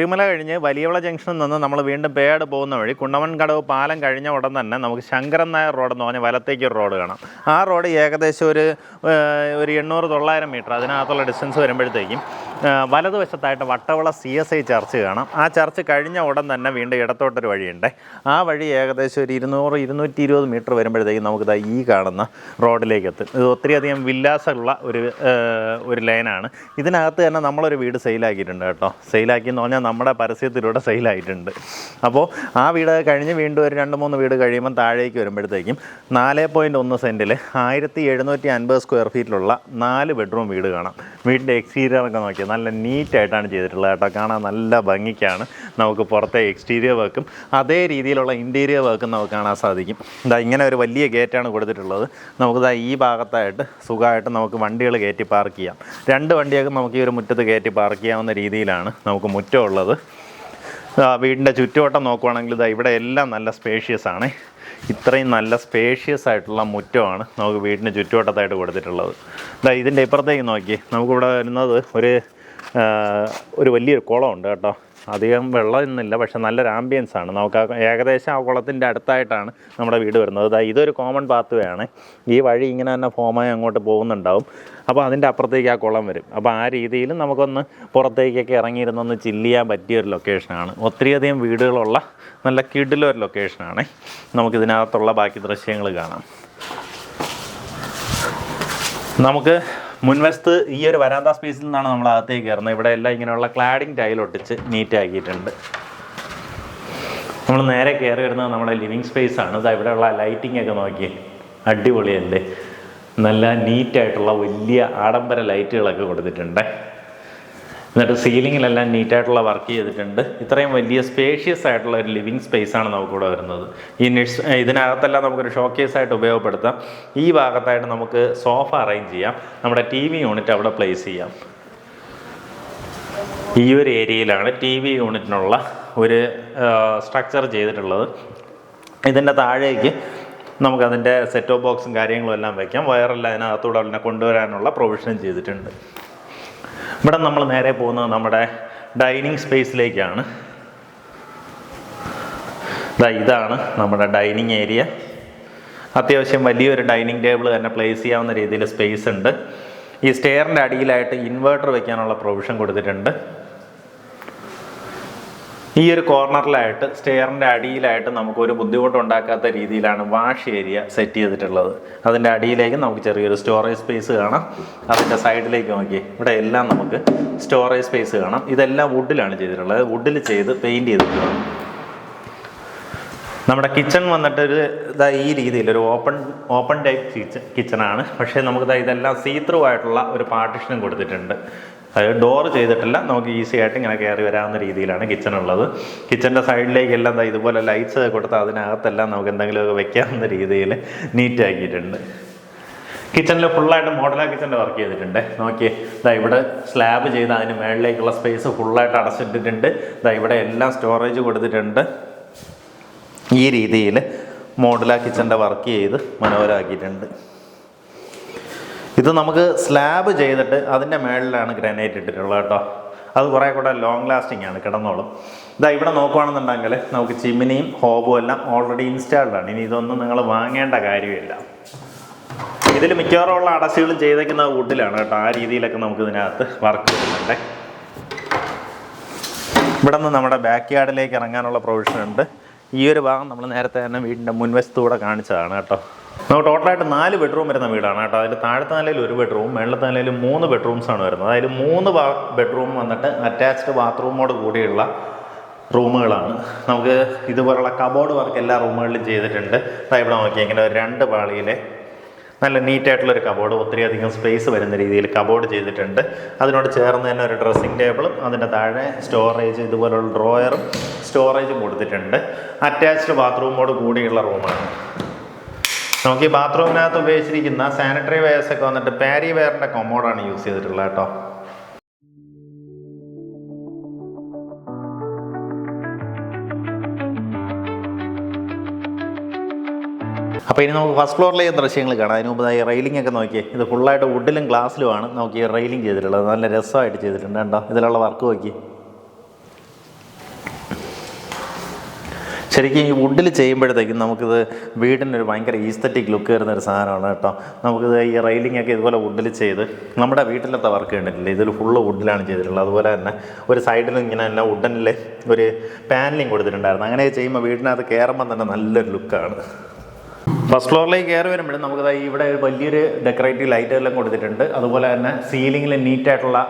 തിരുമല കഴിഞ്ഞ് വലിയവള ജംഗ്ഷനിൽ നിന്ന് നമ്മൾ വീണ്ടും പേട് പോകുന്ന വഴി കുണ്ടമൺകടവ് പാലം കഴിഞ്ഞ ഉടൻ തന്നെ നമുക്ക് ശങ്കരൻ നായർ റോഡ് എന്ന് പറഞ്ഞ വലത്തേക്ക് ഒരു റോഡ് കാണാം. ആ റോഡ് ഏകദേശം ഒരു ഒരു എണ്ണൂറ് തൊള്ളായിരം മീറ്റർ. അതിനകത്തുള്ള ഡിസ്റ്റൻസ് വരുമ്പോഴത്തേക്കും വലതുവശത്തായിട്ട് Vattavala C S I church കാണാം. ആ ചർച്ച് കഴിഞ്ഞ ഉടൻ തന്നെ വീണ്ടും ഇടത്തോട്ടൊരു വഴിയുണ്ട്. ആ വഴി ഏകദേശം ഒരു ഇരുന്നൂറ് ഇരുന്നൂറ്റി ഇരുപത് മീറ്റർ വരുമ്പോഴത്തേക്കും നമുക്കിതാ ഈ കാണുന്ന റോഡിലേക്ക് എത്തും ഇത് ഒത്തിരിയധികം വില്ലാസമുള്ള ഒരു ഒരു ലൈനാണ്. ഇതിനകത്ത് തന്നെ നമ്മളൊരു വീട് സെയിലാക്കിയിട്ടുണ്ട് കേട്ടോ. സെയിലാക്കി എന്ന് പറഞ്ഞാൽ നമ്മുടെ പരസ്യത്തിലൂടെ സെയിലായിട്ടുണ്ട്. അപ്പോൾ ആ വീട് കഴിഞ്ഞ് വീണ്ടും ഒരു രണ്ട് മൂന്ന് വീട് കഴിയുമ്പോൾ താഴേക്ക് വരുമ്പോഴത്തേക്കും നാല് പോയിന്റ് ഒന്ന് സെന്റിൽ ആയിരത്തി എഴുന്നൂറ്റി അൻപത് സ്ക്വയർ ഫീറ്റിലുള്ള നാല് ബെഡ്റൂം വീട് കാണാം. വീടിന്റെ എക്സ്റ്റീരിയർ ഒക്കെ നോക്കിയാൽ നല്ല നീറ്റായിട്ടാണ് ചെയ്തിട്ടുള്ളത് കേട്ടോ. കാണാൻ നല്ല ഭംഗിക്കാണ്. നമുക്ക് പുറത്തെ എക്സ്റ്റീരിയർ വർക്കും അതേ രീതിയിലുള്ള ഇന്റീരിയർ വർക്കും നമുക്ക് കാണാൻ സാധിക്കും. ഇതാ ഇങ്ങനെ ഒരു വലിയ ഗേറ്റാണ് കൊടുത്തിട്ടുള്ളത്. നമുക്കിതാ ഈ ഭാഗത്തായിട്ട് സുഖമായിട്ട് നമുക്ക് വണ്ടികൾ കയറ്റി പാർക്ക് ചെയ്യാം. രണ്ട് വണ്ടിയൊക്കെ നമുക്ക് ഈ ഒരു മുറ്റത്ത് കയറ്റി പാർക്ക് ചെയ്യാവുന്ന രീതിയിലാണ് നമുക്ക് മുറ്റം ഉള്ളത്. വീടിന്റെ ചുറ്റുവട്ടം നോക്കുവാണെങ്കിൽ ഇതാ ഇവിടെ എല്ലാം നല്ല സ്പേഷ്യസ് ആണ്. ഇത്രയും നല്ല സ്പേഷ്യസ് ആയിട്ടുള്ള മുറ്റമാണ് നമുക്ക് വീടിന് ചുറ്റുവട്ടത്തായിട്ട് കൊടുത്തിട്ടുള്ളത്. ഇതാ ഇതിന്റെ ഇപ്പുറത്തേക്ക് നോക്കി നമുക്കിവിടെ വരുന്നത് ഒരു ഒരു വലിയൊരു കുളമുണ്ട് കേട്ടോ. അധികം വെള്ളമൊന്നുമില്ല പക്ഷെ നല്ലൊരു ആംബിയൻസ് ആണ്. നമുക്ക് ഏകദേശം ആ കുളത്തിന്റെ അടുത്തായിട്ടാണ് നമ്മുടെ വീട് വരുന്നത്. അതായത് ഇതൊരു കോമൺ പാത്ത് വേ ആണ്. ഈ വഴി ഇങ്ങനെ തന്നെ ഫോമായി അങ്ങോട്ട് പോകുന്നുണ്ടാവും. അപ്പോൾ അതിന്റെ അപ്പുറത്തേക്ക് ആ കുളം വരും. അപ്പോൾ ആ രീതിയിൽ നമുക്കൊന്ന് പുറത്തേക്കൊക്കെ ഇറങ്ങിയിരുന്നൊന്ന് ചില്ല് ചെയ്യാൻ പറ്റിയ ഒരു ലൊക്കേഷനാണ് ഒത്തിരിയധികം വീടുകളുള്ള നല്ല കിടിലൊരു ലൊക്കേഷനാണ് നമുക്കിതിനകത്തുള്ള ബാക്കി ദൃശ്യങ്ങൾ കാണാം. നമുക്ക് മുൻവശത്ത് ഈ ഒരു വരാന്ത സ്പേസിൽ നിന്നാണ് നമ്മൾ അകത്തേക്ക് കയറുന്നത്. ഇവിടെ എല്ലാം ഇങ്ങനെയുള്ള ക്ലാഡിംഗ് ടൈൽ ഒട്ടിച്ച് നീറ്റാക്കിയിട്ടുണ്ട് നമ്മൾ നേരെ കയറി വരുന്നത് നമ്മുടെ ലിവിങ് സ്പേസ് ആണ്. ഇതാ ഇവിടെയുള്ള ലൈറ്റിംഗ് ഒക്കെ നോക്കി അടിപൊളിയല്ലേ? നല്ല നീറ്റായിട്ടുള്ള വലിയ ആഡംബര ലൈറ്റുകളൊക്കെ കൊടുത്തിട്ടുണ്ട്. എന്നിട്ട് സീലിങ്ങിലെല്ലാം നീറ്റായിട്ടുള്ള വർക്ക് ചെയ്തിട്ടുണ്ട്. ഇത്രയും വലിയ സ്പേഷ്യസ് ആയിട്ടുള്ള ഒരു ലിവിങ് സ്പേസ് ആണ് നമുക്കിവിടെ വരുന്നത്. ഈ നിഷ് ഇതിനകത്തെല്ലാം നമുക്കൊരു ഷോക്കേസ് ആയിട്ട് ഉപയോഗപ്പെടുത്താം. ഈ ഭാഗത്തായിട്ട് നമുക്ക് സോഫ അറേഞ്ച് ചെയ്യാം. നമ്മുടെ ടി വി യൂണിറ്റ് അവിടെ പ്ലേസ് ചെയ്യാം. ഈ ഒരു ഏരിയയിലാണ് ടി വി യൂണിറ്റിനുള്ള ഒരു സ്ട്രക്ചർ ചെയ്തിട്ടുള്ളത്. ഇതിന്റെ താഴേക്ക് നമുക്കതിന്റെ സെറ്റ് ബോക്സും കാര്യങ്ങളും എല്ലാം വയ്ക്കാം വയറെല്ലാം അതിനകത്തൂടെ അതിനെ കൊണ്ടുവരാനുള്ള പ്രൊവിഷനും ചെയ്തിട്ടുണ്ട്. ഇവിടെ നമ്മൾ നേരെ പോകുന്നത് നമ്മുടെ ഡൈനിങ് സ്പേസിലേക്കാണ്. ഇതാണ് നമ്മുടെ ഡൈനിങ് ഏരിയ. അത്യാവശ്യം വലിയൊരു ഡൈനിങ് ടേബിൾ തന്നെ പ്ലേസ് ചെയ്യാവുന്ന രീതിയിൽ സ്പേസ് ഉണ്ട്. ഈ സ്റ്റെയറിന്റെ അടിയിലായിട്ട് ഇൻവേർട്ടർ വെക്കാനുള്ള പ്രൊവിഷൻ കൊടുത്തിട്ടുണ്ട്. ഈ ഒരു കോർണറിലായിട്ട് സ്റ്റെയറിന്റെ അടിയിലായിട്ട് നമുക്ക് ഒരു ബുദ്ധിമുട്ടുണ്ടാക്കാത്ത രീതിയിലാണ് വാഷ് ഏരിയ സെറ്റ് ചെയ്തിട്ടുള്ളത്. അതിന്റെ അടിയിലേക്ക് നമുക്ക് ചെറിയൊരു സ്റ്റോറേജ് സ്പേസ് കാണാം. അതിന്റെ സൈഡിലേക്ക് നോക്കി. ഇവിടെ എല്ലാം നമുക്ക് സ്റ്റോറേജ് സ്പേസ് കാണാം. ഇതെല്ലാം വുഡിലാണ് ചെയ്തിട്ടുള്ളത്. വുഡിൽ ചെയ്ത് പെയിന്റ് ചെയ്തിട്ടുള്ളത്. നമ്മുടെ കിച്ചൺ വന്നിട്ട് ഒരു ഇതാ ഈ രീതിയിൽ ഒരു ഓപ്പൺ ഓപ്പൺ ടൈപ്പ് കിച്ചൺ കിച്ചണാണ് പക്ഷേ നമുക്ക് ദാ ഇതെല്ലാം സീത്രൂ ആയിട്ടുള്ള ഒരു പാർട്ടിഷനും കൊടുത്തിട്ടുണ്ട്. അതായത് ഡോർ ചെയ്തിട്ടില്ല. നമുക്ക് ഈസി ആയിട്ട് ഇങ്ങനെ കയറി വരാവുന്ന രീതിയിലാണ് കിച്ചൺ ഉള്ളത്. കിച്ചന്റെ സൈഡിലേക്കെല്ലാം ഇതുപോലെ ലൈറ്റ്സ് കൊടുത്ത് അതിനകത്തെല്ലാം നമുക്ക് എന്തെങ്കിലുമൊക്കെ വെക്കാവുന്ന രീതിയിൽ നീറ്റ് ആക്കിയിട്ടുണ്ട്. കിച്ചണിൽ ഫുള്ളായിട്ട് മോഡലാ കിച്ചണിൽ വർക്ക് ചെയ്തിട്ടുണ്ട്. നോക്കി ഇതാ ഇവിടെ സ്ലാബ് ചെയ്ത് അതിന് മേളിലേക്കുള്ള സ്പേസ് ഫുള്ളായിട്ട് അടച്ചിട്ടിട്ടുണ്ട്. ഇതാ ഇവിടെ എല്ലാം സ്റ്റോറേജ് കൊടുത്തിട്ടുണ്ട്. ഈ രീതിയിൽ മോഡലാ കിച്ചന്റെ വർക്ക് ചെയ്ത് മനോഹരമാക്കിയിട്ടുണ്ട് ഇത് നമുക്ക് സ്ലാബ് ചെയ്തിട്ട് അതിന്റെ മേളിലാണ് ഗ്രാനൈറ്റ് ഇട്ടിട്ടുള്ളത് കേട്ടോ. അത് കുറേ കൂടെ ലോങ് ലാസ്റ്റിംഗ് ആണ് കിടന്നോളും. ഇതാ ഇവിടെ നോക്കുകയാണെന്നുണ്ടെങ്കിൽ നമുക്ക് ചിമ്മിനിയും ഹോബും എല്ലാം ഓൾറെഡി ഇൻസ്റ്റാൾഡ് ആണ്. ഇനി ഇതൊന്നും നിങ്ങൾ വാങ്ങേണ്ട കാര്യമില്ല. ഇതിൽ മിക്കവാറും ഉള്ള അടച്ചുകളും ചെയ്തേക്കുന്ന വുഡിലാണ് കേട്ടോ. ആ രീതിയിലൊക്കെ നമുക്ക് ഇതിനകത്ത് വർക്ക് വരുന്നുണ്ട് ഇവിടെ നിന്ന് നമ്മുടെ ബാക്ക് യാർഡിലേക്ക് ഇറങ്ങാനുള്ള പ്രൊവിഷൻ ഉണ്ട്. ഈ ഒരു ഭാഗം നമ്മൾ നേരത്തെ തന്നെ വീടിന്റെ മുൻവശത്തൂടെ കാണിച്ചതാണ് കേട്ടോ. നമുക്ക് ടോട്ടലായിട്ട് നാല് ബെഡ്റൂം വരുന്ന വീടാണ് കേട്ടോ. അതിൽ താഴത്തെ നിലയിൽ ഒരു ബെഡ്റൂം മേളത്തെ നിലയിൽ മൂന്ന് ബെഡ്റൂംസാണ് വരുന്നത്. അതിൽ മൂന്ന് ബെഡ്റൂം വന്നിട്ട് അറ്റാച്ച്ഡ് ബാത്റൂമോട് കൂടിയുള്ള റൂമുകളാണ്. നമുക്ക് ഇതുപോലുള്ള കബോർഡ് വർക്ക് എല്ലാ റൂമുകളിലും ചെയ്തിട്ടുണ്ട്. ഇവിടെ നോക്കി ഇങ്ങനെ രണ്ട് പാളിയിലെ നല്ല നീറ്റായിട്ടുള്ളൊരു കബോർഡ് ഒത്തിരി അധികം സ്പേസ് വരുന്ന രീതിയിൽ കബോർഡ് ചെയ്തിട്ടുണ്ട്. അതിനോട് ചേർന്ന് തന്നെ ഒരു ഡ്രസ്സിംഗ് ടേബിളും അതിന്റെ താഴെ സ്റ്റോറേജ് ഇതുപോലുള്ള ഡ്രോയറും സ്റ്റോറേജും കൊടുത്തിട്ടുണ്ട്. അറ്റാച്ച്ഡ് ബാത്റൂമോട് കൂടിയുള്ള റൂമാണ്. നമുക്ക് ഈ ബാത്റൂമിനകത്ത് ഉപയോഗിച്ചിരിക്കുന്ന സാനിറ്ററി വെയർസ് ഒക്കെ വന്നിട്ട് പാരി വെയറിന്റെ കൊമോഡാണ് യൂസ് ചെയ്തിട്ടുള്ളത് കേട്ടോ. അപ്പോൾ ഇനി നമുക്ക് ഫസ്റ്റ് ഫ്ലോറിലേക്ക് ദൃശ്യങ്ങൾ കാണാം. അതിന് മുമ്പ് ഈ റെയിലിംഗ് ഒക്കെ നോക്കിയേ. ഇത് ഫുള്ളായിട്ട് വുഡിലും ഗ്ലാസ്സിലുമാണ് നമുക്ക് ഈ റെയിലിംഗ് ചെയ്തിട്ടുള്ളത്. നല്ല രസമായിട്ട് ചെയ്തിട്ടുണ്ട് കേട്ടോ. ഇതിലുള്ള വർക്ക് നോക്കി. ശരിക്കും ഈ വുഡിൽ ചെയ്യുമ്പോഴത്തേക്കും നമുക്കിത് വീടിനൊരു ഭയങ്കര ഈസ്തറ്റിക് ലുക്ക് വരുന്ന ഒരു സാധനമാണ് കേട്ടോ. നമുക്കിത് ഈ റെയിലിംഗ് ഒക്കെ ഇതുപോലെ വുഡിൽ ചെയ്ത് നമ്മുടെ വീട്ടിലത്തെ വർക്ക് കണ്ടിട്ടില്ല? ഇതിൽ ഫുള്ള് വുഡിലാണ് ചെയ്തിട്ടുള്ളത്. അതുപോലെ തന്നെ ഒരു സൈഡിൽ ഇങ്ങനെ തന്നെ വുഡനിൽ ഒരു പാനലിങ് കൊടുത്തിട്ടുണ്ടായിരുന്നു. അങ്ങനെ ചെയ്യുമ്പോൾ വീടിനകത്ത് കയറുമ്പോൾ തന്നെ നല്ലൊരു ലുക്കാണ് ഫസ്റ്റ് ഫ്ലോറിലേക്ക് കയറി വരുമ്പോഴും നമുക്ക് ഇവിടെ വലിയൊരു ഡെക്കറേറ്റീവ് ലൈറ്റ് കൊടുത്തിട്ടുണ്ട്. അതുപോലെ തന്നെ സീലിങ്ങിൽ നീറ്റായിട്ടുള്ള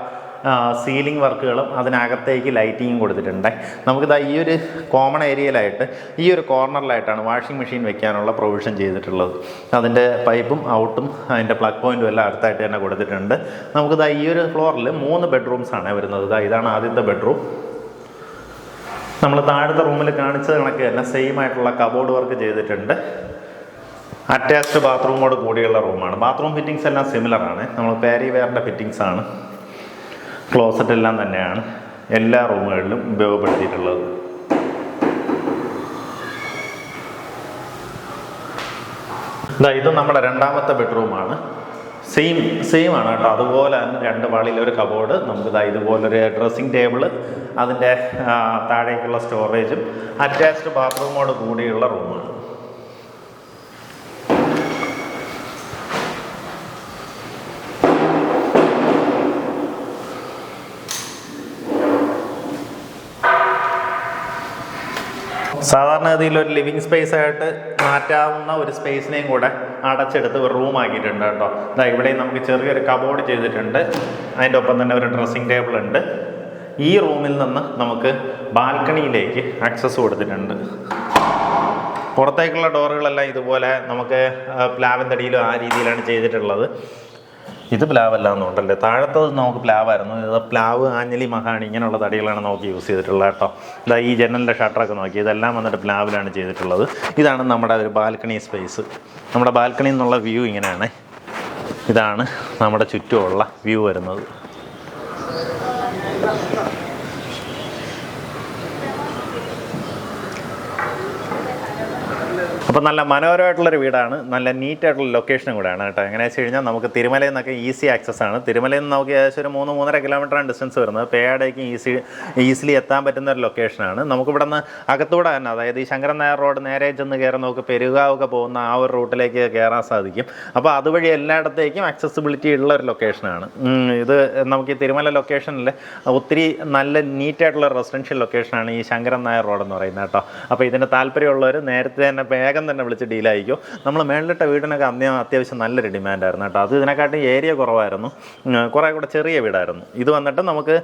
സീലിംഗ് വർക്കുകളും അതിനകത്തേക്ക് ലൈറ്റിങ്ങും കൊടുത്തിട്ടുണ്ട്. നമുക്കിതാ ഈ ഒരു കോമൺ ഏരിയയിലായിട്ട് ഈ ഒരു കോർണറിലായിട്ടാണ് വാഷിംഗ് മെഷീൻ വെക്കാനുള്ള പ്രൊവിഷൻ ചെയ്തിട്ടുള്ളത്. അതിന്റെ പൈപ്പും ഔട്ടും അതിന്റെ പ്ലഗ് പോയിന്റും എല്ലാം അടുത്തായിട്ട് തന്നെ കൊടുത്തിട്ടുണ്ട്. നമുക്കിതാ ഈ ഒരു ഫ്ലോറിൽ മൂന്ന് ബെഡ്റൂംസ് ആണ് വരുന്നത്. ഇതാ ഇതാണ് ആദ്യത്തെ ബെഡ്റൂം നമ്മൾ താഴത്തെ റൂമിൽ കാണിച്ചത് കണക്ക് തന്നെ സെയിം ആയിട്ടുള്ള കബോർഡ് വർക്ക് ചെയ്തിട്ടുണ്ട്. അറ്റാച്ച്ഡ് ബാത്റൂമോട് കൂടിയുള്ള റൂമാണ് ബാത്റൂം ഫിറ്റിങ്സ് എല്ലാം സിമിലർ ആണ്. നമ്മൾ പേരി വേറിന്റെ ആണ്. ക്ലോസറ്റ് എല്ലാം തന്നെയാണ് എല്ലാ റൂമുകളിലും ഉപയോഗപ്പെടുത്തിയിട്ടുള്ളത്. ഇതാ ഇത് നമ്മുടെ രണ്ടാമത്തെ ബെഡ്റൂമാണ് സെയിം സെയിം ആണ് കേട്ടോ. അതുപോലെ തന്നെ രണ്ട് പാളിയിൽ ഒരു കബോർഡ് നമുക്ക് ഇതാ ഇതുപോലൊരു ഡ്രസ്സിങ് ടേബിൾ അതിന്റെ താഴേക്കുള്ള സ്റ്റോറേജും അറ്റാച്ച്ഡ് ബാത്റൂമോട് കൂടിയുള്ള റൂമാണ് സാധാരണഗതിയിൽ ഒരു ലിവിങ് സ്പേസ് ആയിട്ട് മാറ്റാവുന്ന ഒരു സ്പേസിനെയും കൂടെ അടച്ചെടുത്ത് ഒരു റൂം ആക്കിയിട്ടുണ്ട് കേട്ടോ. ഇതാ ഇവിടെ നമുക്ക് ചെറിയൊരു കബോർഡ് ചെയ്തിട്ടുണ്ട്. അതിന്റെ ഒപ്പം തന്നെ ഒരു ഡ്രസ്സിംഗ് ടേബിൾ ഉണ്ട്. ഈ റൂമിൽ നിന്ന് നമുക്ക് ബാൽക്കണിയിലേക്ക് ആക്സസ് കൊടുത്തിട്ടുണ്ട്. പുറത്തേക്കുള്ള ഡോറുകളെല്ലാം ഇതുപോലെ നമുക്ക് പ്ലാവിൻ തടിയിലും ആ രീതിയിലാണ് ചെയ്തിട്ടുള്ളത്. ഇത് പ്ലാവല്ല എന്നുണ്ടല്ലേ താഴത്തത് നമുക്ക് പ്ലാവായിരുന്നു. ഇത് പ്ലാവ് ആഞ്ഞലി മഹാണി ഇങ്ങനെയുള്ള തടികളാണ് നമുക്ക് യൂസ് ചെയ്തിട്ടുള്ളത് കേട്ടോ. ഇതാ ഈ ജനലിന്റെ ഷട്ടറൊക്കെ നോക്കി ഇതെല്ലാം വന്നിട്ട് പ്ലാവിലാണ് ചെയ്തിട്ടുള്ളത്. ഇതാണ് നമ്മുടെ ഒരു ബാൽക്കണി സ്പേസ് നമ്മുടെ ബാൽക്കണിയിൽ നിന്നുള്ള വ്യൂ ഇങ്ങനെയാണ്. ഇതാണ് നമ്മുടെ ചുറ്റുമുള്ള വ്യൂ വരുന്നത്. അപ്പോൾ നല്ല മനോഹരമായിട്ടുള്ളൊരു വീടാണ്. നല്ല നീറ്റായിട്ടുള്ള ലൊക്കേഷനും കൂടെയാണ് കേട്ടോ. എങ്ങനെ വെച്ച് കഴിഞ്ഞാൽ നമുക്ക് തിരുമലയിൽ നിന്നൊക്കെ ഈസി ആക്സസ് ആണ്. തിരുമലയിൽ നിന്ന് നമുക്ക് ഏകദേശം ഒരു മൂന്ന് മൂന്നര കിലോമീറ്ററാണ് ഡിസ്റ്റൻസ് വരുന്നത്. പേയാടേക്ക് ഈസി ഈസിലി എത്താൻ പറ്റുന്ന ഒരു ലൊക്കേഷനാണ് നമുക്കിവിടെ നിന്ന് അകത്തൂടെ തന്നെ അതായത് ഈ ശങ്കരൻ നായർ റോഡ് നേരെ ചെന്ന് കയറുന്ന നമുക്ക് പെരുകാവൊക്കെ പോകുന്ന ആ ഒരു റൂട്ടിലേക്ക് കയറാൻ സാധിക്കും. അപ്പോൾ അതുവഴി എല്ലായിടത്തേക്കും ആക്സസിബിലിറ്റി ഉള്ള ഒരു ലൊക്കേഷനാണ് ഇത് നമുക്ക് ഈ തിരുമല ലൊക്കേഷനിൽ ഒത്തിരി നല്ല നീറ്റായിട്ടുള്ള റെസിഡൻഷ്യൽ ലൊക്കേഷനാണ് ഈ ശങ്കരൻ നായർ റോഡ് എന്ന് പറയുന്നത് കേട്ടോ. അപ്പോൾ ഇതിന് താല്പര്യമുള്ളവർ നേരത്തെ തന്നെ വേഗം തന്നെ വിളിച്ച് ഡീലായിക്കോ നമ്മൾ മേളിലിട്ട വീടിനൊക്കെ അന്നേ അത്യാവശ്യം നല്ലൊരു ഡിമാൻഡായിരുന്നു കേട്ടോ. അത് ഇതിനെക്കാട്ടും ഏരിയ കുറവായിരുന്നു. കുറേ കൂടെ ചെറിയ വീടായിരുന്നു. ഇത് വന്നിട്ട് നമുക്ക്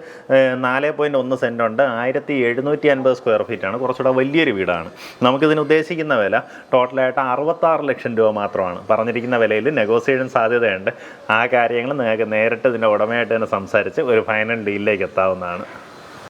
നാല് പോയിന്റ് ഒന്ന് സെന്റ് ഉണ്ട്. ആയിരത്തി എഴുന്നൂറ്റി അൻപത് സ്ക്വയർ ഫീറ്റാണ് കുറച്ചുകൂടെ വലിയൊരു വീടാണ്. നമുക്കിതിന് ഉദ്ദേശിക്കുന്ന വില ടോട്ടലായിട്ട് അറുപത്താറ് ലക്ഷം രൂപ മാത്രമാണ്. പറഞ്ഞിരിക്കുന്ന വിലയിൽ നെഗോസിയേഷൻ സാധ്യതയുണ്ട്. ആ കാര്യങ്ങൾ നിങ്ങൾക്ക് നേരിട്ട് ഇതിന്റെ ഉടമയായിട്ട് തന്നെ സംസാരിച്ച് ഒരു ഫൈനൽ ഡീലിലേക്ക് എത്താവുന്നതാണ്.